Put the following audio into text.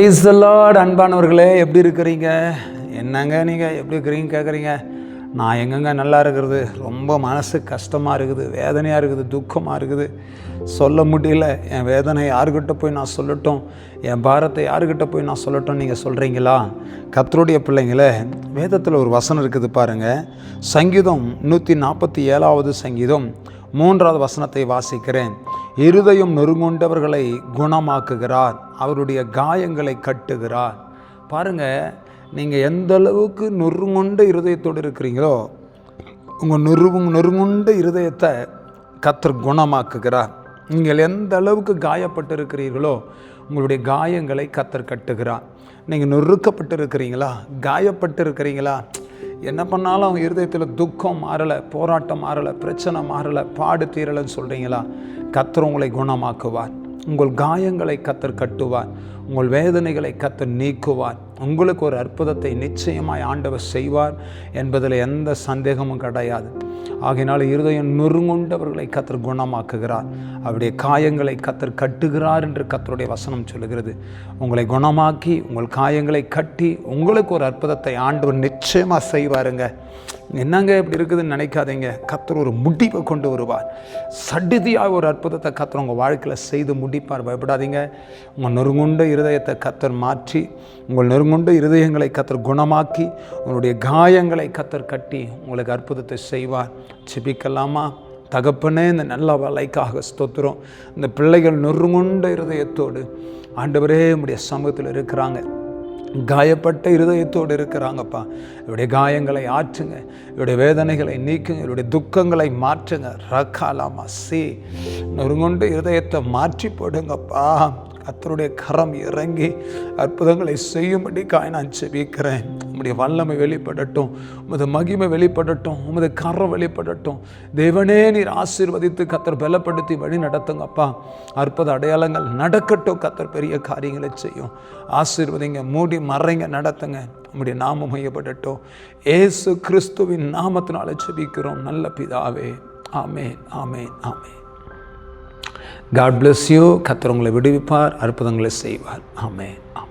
Praise the அன்பானவர்களே எப்படி இருக்கிறீங்க? என்னங்க நீங்கள் எப்படி இருக்கிறீங்க? கேட்குறீங்க நான் எங்கெங்க நல்லா இருக்கிறது ரொம்ப மனசு கஷ்டமாக இருக்குது வேதனையாக இருக்குது துக்கமாக இருக்குது. சொல்ல முடியல. என் வேதனை யாருக்கிட்ட போய் நான் சொல்லட்டும்? என் பாரத்தை யாருக்கிட்ட போய் நான் சொல்லட்டும்? நீங்கள் சொல்கிறீங்களா கத்தருடைய பிள்ளைங்களே வேதத்தில் ஒரு வசனம் இருக்குது பாருங்கள் சங்கீதம் நூற்றி நாற்பத்தி ஏழாவது சங்கீதம் மூன்றாவது வசனத்தை வாசிக்கிறேன். இருதயம் நொறுங்குண்டவர்களை குணமாக்குகிறார். அவருடைய காயங்களை கட்டுகிறார். பாருங்கள் நீங்கள் எந்த அளவுக்கு நொறுங்குண்ட இருதயத்தோடு இருக்கிறீங்களோ உங்கள் நொறுங்கு நொறுங்குண்ட இருதயத்தை கத்தர் குணமாக்குகிறார். நீங்கள் எந்த அளவுக்கு காயப்பட்டு இருக்கிறீர்களோ உங்களுடைய காயங்களை கத்தர் கட்டுகிறார். நீங்கள் நொறுக்கப்பட்டிருக்கிறீங்களா? காயப்பட்டிருக்கிறீங்களா? என்ன பண்ணாலும் அவங்க இருதயத்தில் துக்கம் மாறலை போராட்டம் மாறலை பிரச்சனை மாறலை பாடு தீரலைன்னு சொல்கிறீங்களா கத்தர் உங்களை குணமாக்குவார். உங்கள் காயங்களை கத்தர் கட்டுவார். உங்கள் வேதனைகளை கத்தர் நீக்குவார். உங்களுக்கு ஒரு அற்புதத்தை நிச்சயமாய் ஆண்டவர் செய்வார் என்பதில் எந்த சந்தேகமும் கிடையாது. ஆகையினால் இருதயம் நொறுங்குண்டவர்களை கத்தர் குணமாக்குகிறார். அவருடைய காயங்களை கத்தர் கட்டுகிறார் என்று கத்தருடைய வசனம் சொல்லுகிறது. உங்களை குணமாக்கி உங்கள் காயங்களை கட்டி உங்களுக்கு ஒரு அற்புதத்தை ஆண்டவர் நிச்சயமாக செய்வாருங்க. என்னங்க இப்படி இருக்குதுன்னு நினைக்காதீங்க. கத்தர் ஒரு முடிவை கொண்டு வருவார். சடுதியாக ஒரு அற்புதத்தை கத்தர் உங்கள் வாழ்க்கையில் செய்து முடிப்பார். பயப்படாதீங்க. உங்கள் நொறுங்குண்ட இருதயத்தை கத்தர் மாற்றி உங்கள் நொறுங்குண்ட இருதயங்களை கத்தர் குணமாக்கி உங்களுடைய காயங்களை கத்தர் கட்டி உங்களுக்கு அற்புதத்தை செய்வார். செபிக்கலாமா தகப்பனே இந்த நல்ல வலைக்காக ஸ்தோத்திரம். இந்த பிள்ளைகள் நொறுங்குண்ட இருதயத்தோடு ஆண்டவரே உடைய சமூகத்தில் இருக்கிறாங்க. காயப்பட்ட இருதயத்தோடு இருக்கிறாங்கப்பா. இவருடைய காயங்களை ஆற்றுங்க. இவருடைய வேதனைகளை நீக்குங்க. இவருடைய துக்கங்களை மாற்றுங்க. ரக்காலாமா சி. நொறுங்கொண்டு இருதயத்தை மாற்றி போடுங்கப்பா. கத்தருடைய கரம் இறங்கி அற்புதங்களை செய்யும்படிக்காய் நான் செபிக்கிறேன். உம்முடைய வல்லமை வெளிப்படட்டும் உமது மகிமை வெளிப்படட்டும் உமது கரம் வெளிப்படட்டும். தேவனே நீர் ஆசீர்வதித்து கத்தர் பலப்படுத்தி வழி நடத்துங்கப்பா அற்புத அடையாளங்கள் நடக்கட்டும் கத்தர் பெரிய காரியங்களை செய்யும். ஆசீர்வதிங்க மூடி மறைங்க நடத்துங்க. உம்முடைய நாமம் மையப்படட்டும் ஏசு கிறிஸ்துவின் நாமத்தினால செபிக்கிறோம். நல்ல பிதாவே. ஆமேன் ஆமேன் ஆமேன். காட் பிளஸ் யூ கத்தர் உங்களை விடுவிப்பார். அற்புதங்களை செய்வார். ஆமே ஆமே